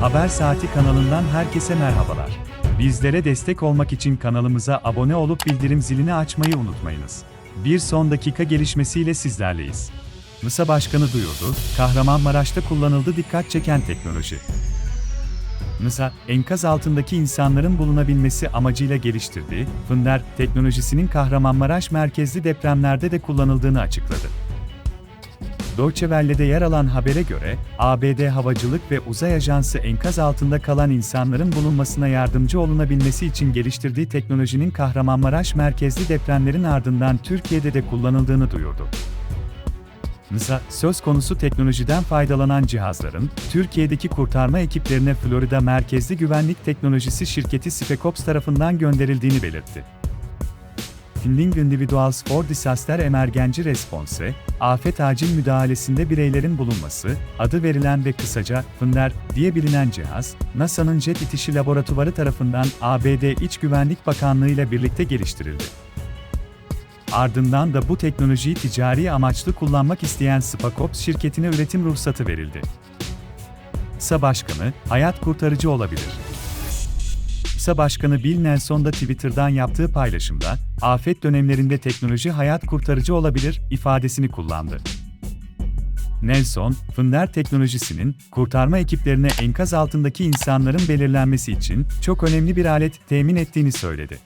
Haber Saati kanalından herkese merhabalar. Bizlere destek olmak için kanalımıza abone olup bildirim zilini açmayı unutmayınız. Bir son dakika gelişmesiyle sizlerleyiz. Mısa Başkanı duyurdu, Kahramanmaraş'ta kullanıldı dikkat çeken teknoloji. Mısa, enkaz altındaki insanların bulunabilmesi amacıyla geliştirdiği Fınder teknolojisinin Kahramanmaraş merkezli depremlerde de kullanıldığını açıkladı. Deutsche yer alan habere göre, ABD Havacılık ve Uzay Ajansı enkaz altında kalan insanların bulunmasına yardımcı olunabilmesi için geliştirdiği teknolojinin Kahramanmaraş merkezli depremlerin ardından Türkiye'de de kullanıldığını duyurdu. NISA, söz konusu teknolojiden faydalanan cihazların, Türkiye'deki kurtarma ekiplerine Florida merkezli güvenlik teknolojisi şirketi Specops tarafından gönderildiğini belirtti. Funding Individuals for Disaster Emergency Response, afet acil müdahalesinde bireylerin bulunması, adı verilen ve kısaca FUNDER diye bilinen cihaz, NASA'nın Jet İtişi Laboratuvarı tarafından ABD İç Güvenlik Bakanlığı ile birlikte geliştirildi. Ardından da bu teknolojiyi ticari amaçlı kullanmak isteyen Spacops şirketine üretim ruhsatı verildi. SA Başkanı, hayat kurtarıcı olabilir. İSA Başkanı Bill Nelson da Twitter'dan yaptığı paylaşımda, afet dönemlerinde teknoloji hayat kurtarıcı olabilir ifadesini kullandı. Nelson, Fınder teknolojisinin kurtarma ekiplerine enkaz altındaki insanların belirlenmesi için çok önemli bir alet temin ettiğini söyledi.